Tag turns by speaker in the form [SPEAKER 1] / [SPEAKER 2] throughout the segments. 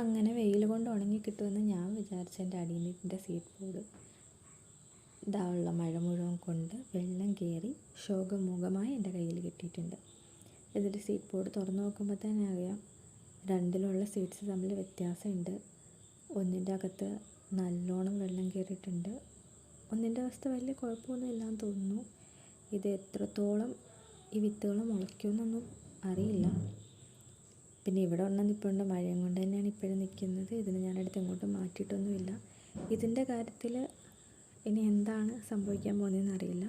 [SPEAKER 1] അങ്ങനെ വെയിൽ കൊണ്ട് ഉണങ്ങി കിട്ടുമെന്ന് ഞാൻ വിചാരിച്ച എന്റെ അടിയനത്തിന്റെ സീറ്റ് ബോർഡ് ഇതാ ഉള്ള മഴ മുഴുവൻ കൊണ്ട് വെള്ളം കയറി ശോകമുഖമായി എന്റെ കയ്യിൽ കിട്ടിയിട്ടുണ്ട്. ഇതിന്റെ സീറ്റ് ബോർഡ് തുറന്നു നോക്കുമ്പോൾ തന്നെ അറിയാം രണ്ടിലുള്ള സീറ്റ്സ് തമ്മിൽ വ്യത്യാസമുണ്ട്. ഒന്നിന്റെ അകത്ത് നല്ലോണം വെള്ളം കയറിയിട്ടുണ്ട് ഒന്നിന്റെ അവസ്ഥ വലിയ കുഴപ്പമൊന്നും ഇല്ലാന്ന് തോന്നുന്നു. ഇത് എത്രത്തോളം ഈ വിത്തുകൾ മുളയ്ക്കുമെന്നൊന്നും അറിയില്ല. പിന്നെ ഇവിടെ ഒരെണ്ണം നിൽപ്പുണ്ട് മഴയും കൊണ്ട് തന്നെയാണ് ഇപ്പോഴും നിൽക്കുന്നത്. ഇതിന് ഞാനെടുത്ത് എങ്ങോട്ടും മാറ്റിയിട്ടൊന്നുമില്ല. ഇതിന്റെ കാര്യത്തിൽ ഇനി എന്താണ് സംഭവിക്കാൻ പോകുന്നതെന്ന് അറിയില്ല.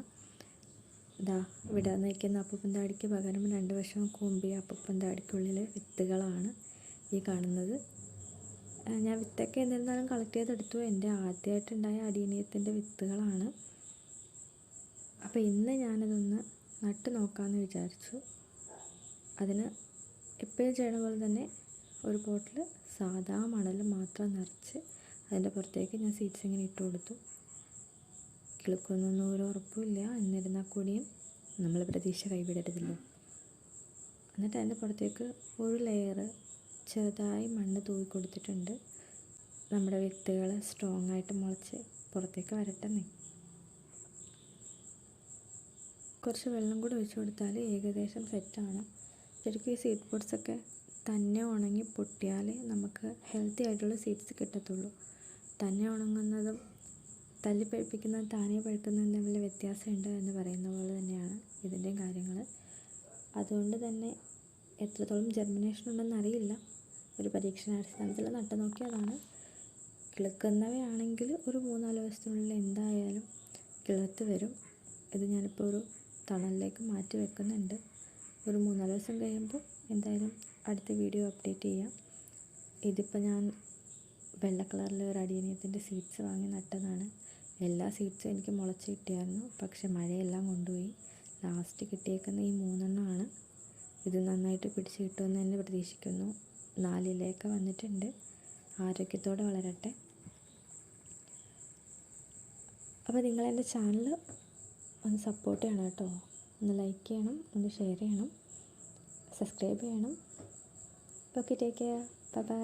[SPEAKER 1] ഇതാ ഇവിടെ നിൽക്കുന്ന അപ്പൂപ്പൻ താടിക്ക് പകരം രണ്ട് വർഷം കൂമ്പിയ അപ്പൂപ്പൻ താടിക്കുള്ളിലെ വിത്തുകളാണ് ഈ കാണുന്നത്. ഞാൻ വിത്തൊക്കെ എന്നിരുന്നാലും കളക്ട് ചെയ്തെടുത്തു. എന്റെ ആദ്യമായിട്ടുണ്ടായ അടിയനീയത്തിന്റെ വിത്തുകളാണ്. അപ്പോൾ ഇന്ന് ഞാനതൊന്ന് നട്ട് നോക്കാമെന്ന് വിചാരിച്ചു. അതിന് എപ്പോഴും ചെയ്യണ പോലെ തന്നെ ഒരു ബോട്ടിൽ സാധാ മണൽ മാത്രം നിറച്ച് അതിന്റെ പുറത്തേക്ക് ഞാൻ സീഡ്സ് ഇങ്ങനെ ഇട്ട് കൊടുത്തു. കിളുക്കുന്നൊന്നും ഒരു ഉറപ്പുമില്ല എന്നിരുന്നാൽ കൂടിയും നമ്മൾ പ്രതീക്ഷ കൈവിടരുതല്ലോ. എന്നിട്ട് അതിന്റെ പുറത്തേക്ക് ഒരു ലെയർ ചെറുതായി മണ്ണ് തൂവി കൊടുത്തിട്ടുണ്ട്. നമ്മുടെ വിത്തുകൾ സ്ട്രോങ് ആയിട്ട് മുളച്ച് പുറത്തേക്ക് വരട്ടെന്നേ. കുറച്ച് വെള്ളം കൂടി ഒഴിച്ചു കൊടുത്താൽ ഏകദേശം സെറ്റാണ് ശരിക്കും ഈ സീഡ് ഒക്കെ തന്നെ ഉണങ്ങി പൊട്ടിയാലേ നമുക്ക് ഹെൽത്തി ആയിട്ടുള്ള സീഡ്സ് കിട്ടത്തുള്ളൂ. തന്നെ ഉണങ്ങുന്നതും തല്ലി പഴുപ്പിക്കുന്നതും താനേ പഴുക്കുന്നതും തമ്മിൽ വ്യത്യാസമുണ്ട് എന്ന് പറയുന്ന പോലെ തന്നെയാണ് ഇതിന്റെയും കാര്യങ്ങൾ അതുകൊണ്ട് തന്നെ എത്രത്തോളം ജെർമിനേഷൻ ഉണ്ടെന്ന് അറിയില്ല. ഒരു പരീക്ഷണാടിസ്ഥാനത്തിൽ നട്ടു നോക്കിയതാണ്. കിളുക്കുന്നവയാണെങ്കിൽ ഒരു മൂന്നാൽ ദിവസത്തിനുള്ളിൽ എന്തായാലും കിളിർത്ത് വരും. ഇത് ഞാനിപ്പോൾ ഒരു തണലിലേക്ക് മാറ്റി വെക്കുന്നുണ്ട്. ഒരു മൂന്നാൽ ദിവസം കഴിയുമ്പോൾ എന്തായാലും അടുത്ത വീഡിയോ അപ്ഡേറ്റ് ചെയ്യാം. ഇതിപ്പോൾ ഞാൻ വെള്ള കളറിൽ ഒരു അടിയനീയത്തിന്റെ സീഡ്സ് വാങ്ങി നട്ടതാണ്. എല്ലാ സീഡ്സും എനിക്ക് മുളച്ച് കിട്ടിയായിരുന്നു. പക്ഷെ മഴയെല്ലാം കൊണ്ടുപോയി. ലാസ്റ്റ് കിട്ടിയേക്കുന്ന ഈ മൂന്നെണ്ണമാണ്. ഇത് നന്നായിട്ട് പിടിച്ച് കിട്ടുമെന്ന് തന്നെ പ്രതീക്ഷിക്കുന്നു. നാലിലേക്ക് വന്നിട്ടുണ്ട്. ആരോഗ്യത്തോടെ വളരട്ടെ. അപ്പോൾ നിങ്ങൾ എന്റെ ചാനൽ ഒന്ന് സപ്പോർട്ട് ചെയ്യണം കേട്ടോ. ഒന്ന് ലൈക്ക് ചെയ്യണം ഒന്ന് ഷെയർ ചെയ്യണം സബ്സ്ക്രൈബ് ചെയ്യണം. Okay take care bye bye